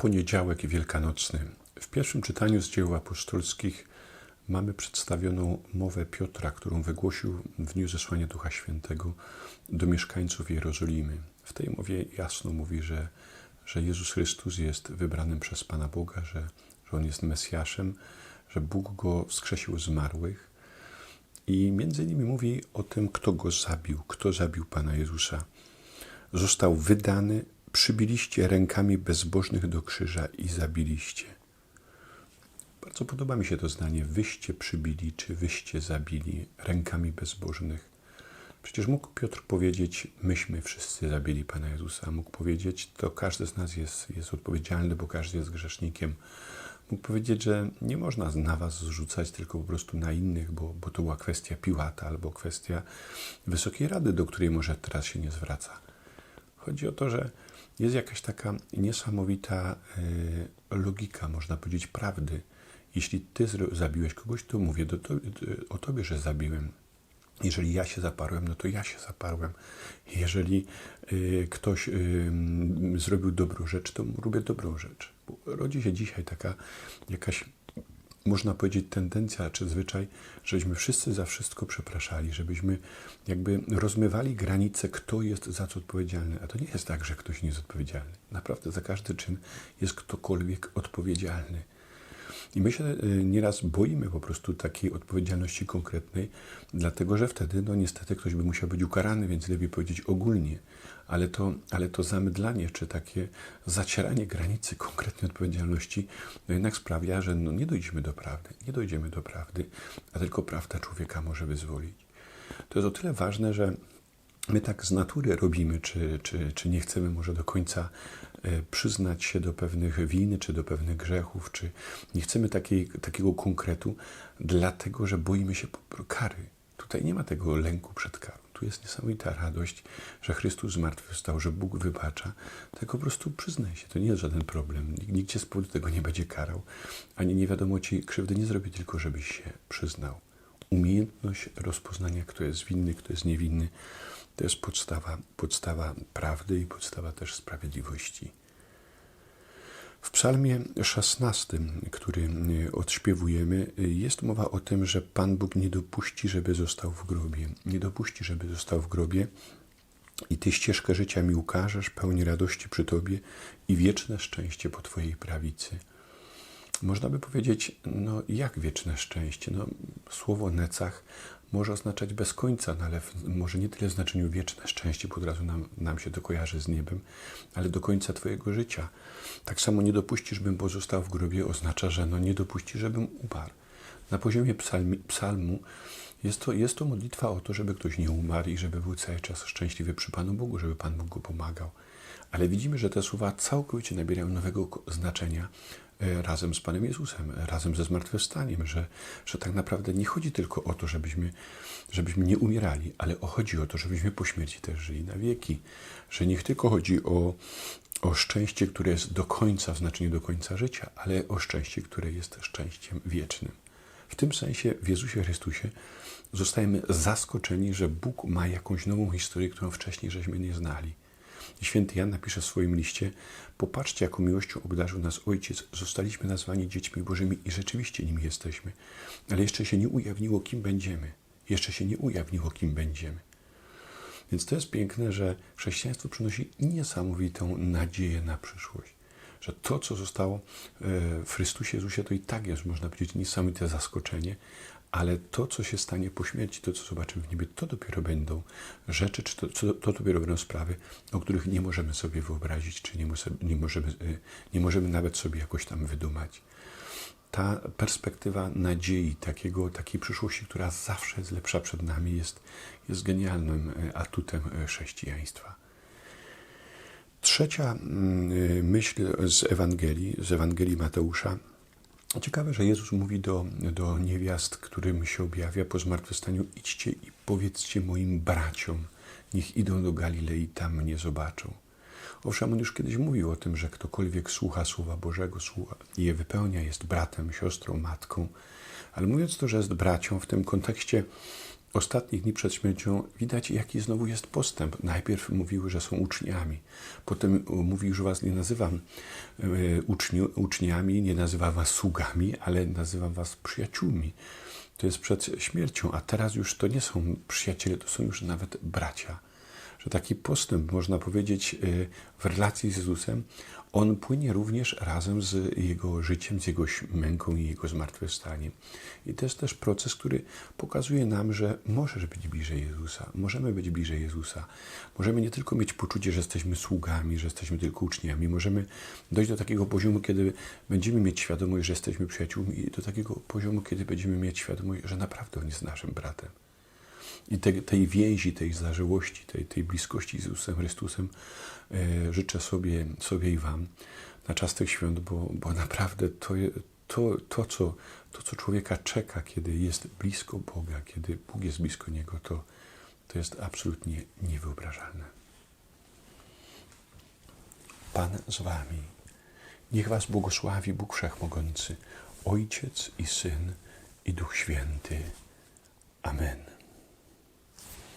Poniedziałek wielkanocny. W pierwszym czytaniu z dzieł apostolskich mamy przedstawioną mowę Piotra, którą wygłosił w dniu zesłania Ducha Świętego do mieszkańców Jerozolimy. W tej mowie jasno mówi, że, że Jezus Chrystus jest wybranym przez Pana Boga, że, że On jest Mesjaszem, że Bóg Go wskrzesił z zmarłych. I między innymi mówi o tym, kto Go zabił, kto zabił Pana Jezusa. Został wydany przybiliście rękami bezbożnych do krzyża i zabiliście. Bardzo podoba mi się to zdanie. Wyście przybili, czy wyście zabili rękami bezbożnych. Przecież mógł Piotr powiedzieć, myśmy wszyscy zabili Pana Jezusa. Mógł powiedzieć, to każdy z nas jest, jest odpowiedzialny, bo każdy jest grzesznikiem. Mógł powiedzieć, że nie można na was zrzucać, tylko po prostu na innych, bo, bo to była kwestia Piłata albo kwestia Wysokiej Rady, do której może teraz się nie zwraca. Chodzi o to, że jest jakaś taka niesamowita e, logika, można powiedzieć, prawdy. Jeśli ty zabiłeś kogoś, to mówię to, o tobie, że zabiłem. Jeżeli ja się zaparłem, no to ja się zaparłem. Jeżeli y, ktoś y, zrobił dobrą rzecz, to robię dobrą rzecz. Bo rodzi się dzisiaj taka jakaś można powiedzieć, tendencja czy zwyczaj, żebyśmy wszyscy za wszystko przepraszali, żebyśmy jakby rozmywali granice, kto jest za co odpowiedzialny. A to nie jest tak, że ktoś nie jest odpowiedzialny. Naprawdę za każdy czyn jest ktokolwiek odpowiedzialny. I my się y, nieraz boimy po prostu takiej odpowiedzialności konkretnej, dlatego że wtedy, no niestety, ktoś by musiał być ukarany, więc lepiej powiedzieć ogólnie. Ale to, ale to zamydlanie, czy takie zacieranie granicy konkretnej odpowiedzialności, no jednak sprawia, że no nie dojdziemy do prawdy. Nie dojdziemy do prawdy, a tylko prawda człowieka może wyzwolić. To jest o tyle ważne, że my tak z natury robimy, czy, czy, czy nie chcemy może do końca e, przyznać się do pewnych win, czy do pewnych grzechów, czy nie chcemy takiej, takiego konkretu, dlatego że boimy się kary. Tutaj nie ma tego lęku przed karą. Tu jest niesamowita radość, że Chrystus zmartwychwstał, że Bóg wybacza. Tak po prostu przyznaj się, to nie jest żaden problem. Nikt cię z powodu tego nie będzie karał, ani nie wiadomo ci krzywdy nie zrobi, tylko żebyś się przyznał. Umiejętność rozpoznania, kto jest winny, kto jest niewinny, to jest podstawa, podstawa prawdy i podstawa też sprawiedliwości. W psalmie 16, który odśpiewujemy, jest mowa o tym, że Pan Bóg nie dopuści, żeby został w grobie. Nie dopuści, żeby został w grobie i Ty ścieżkę życia mi ukażesz, pełni radości przy Tobie i wieczne szczęście po Twojej prawicy. Można by powiedzieć, no jak wieczne szczęście? No, słowo necach może oznaczać bez końca, no ale może nie tyle w znaczeniu wieczne szczęście, bo od razu nam, nam się to kojarzy z niebem, ale do końca Twojego życia. Tak samo nie dopuścisz, bym pozostał w grobie, oznacza, że no nie dopuścisz, żebym umarł. Na poziomie psalmi, psalmu jest to, jest to modlitwa o to, żeby ktoś nie umarł i żeby był cały czas szczęśliwy przy Panu Bogu, żeby Pan Bóg go pomagał. Ale widzimy, że te słowa całkowicie nabierają nowego znaczenia razem z Panem Jezusem, razem ze zmartwychwstaniem, że, że tak naprawdę nie chodzi tylko o to, żebyśmy, żebyśmy nie umierali, ale chodzi o to, żebyśmy po śmierci też żyli na wieki. Że nie tylko chodzi o, o szczęście, które jest do końca, w znaczeniu do końca życia, ale o szczęście, które jest szczęściem wiecznym. W tym sensie w Jezusie Chrystusie zostajemy zaskoczeni, że Bóg ma jakąś nową historię, którą wcześniej żeśmy nie znali. Święty Jan napisze w swoim liście: Popatrzcie, jaką miłością obdarzył nas Ojciec. Zostaliśmy nazwani dziećmi Bożymi i rzeczywiście nimi jesteśmy. Ale jeszcze się nie ujawniło, kim będziemy. Jeszcze się nie ujawniło, kim będziemy. Więc to jest piękne, że chrześcijaństwo przynosi niesamowitą nadzieję na przyszłość. Że to, co zostało e, w Chrystusie Jezusie, to i tak jest, można powiedzieć, niesamowite zaskoczenie, ale to, co się stanie po śmierci, to, co zobaczymy w niebie, to dopiero będą rzeczy, czy to, to dopiero będą sprawy, o których nie możemy sobie wyobrazić, czy nie, nie, możemy, y, nie możemy nawet sobie jakoś tam wydumać. Ta perspektywa nadziei, takiego, takiej przyszłości, która zawsze jest lepsza przed nami, jest, jest genialnym y, atutem chrześcijaństwa. Trzecia mm, myśl z Ewangelii, z Ewangelii Mateusza, Ciekawe, że Jezus mówi do, do niewiast, którym się objawia po zmartwychwstaniu: idźcie i powiedzcie moim braciom, niech idą do Galilei, tam mnie zobaczą. Owszem, on już kiedyś mówił o tym, że ktokolwiek słucha Słowa Bożego i je wypełnia, jest bratem, siostrą, matką. Ale mówiąc to, że jest bracią, w tym kontekście ostatnich dni przed śmiercią widać, jaki znowu jest postęp. Najpierw mówiły, że są uczniami, potem mówi, że was nie nazywam e, uczniami, nie nazywam was sługami, ale nazywam was przyjaciółmi. To jest przed śmiercią, a teraz już to nie są przyjaciele, to są już nawet bracia. Że taki postęp, można powiedzieć, e, w relacji z Jezusem, on płynie również razem z Jego życiem, z Jego męką i Jego zmartwychwstaniem. I to jest też proces, który pokazuje nam, że możesz być bliżej Jezusa, możemy być bliżej Jezusa. Możemy nie tylko mieć poczucie, że jesteśmy sługami, że jesteśmy tylko uczniami, możemy dojść do takiego poziomu, kiedy będziemy mieć świadomość, że jesteśmy przyjaciółmi i do takiego poziomu, kiedy będziemy mieć świadomość, że naprawdę On jest naszym bratem. I te, tej więzi, tej zażyłości, tej, tej bliskości z Jezusem Chrystusem e, życzę sobie, sobie i Wam na czas tych świąt, bo, bo naprawdę to, to, to, co, to, co człowieka czeka, kiedy jest blisko Boga, kiedy Bóg jest blisko Niego, to, to jest absolutnie niewyobrażalne. Pan z Wami. Niech Was błogosławi Bóg Wszechmogący, Ojciec i Syn i Duch Święty.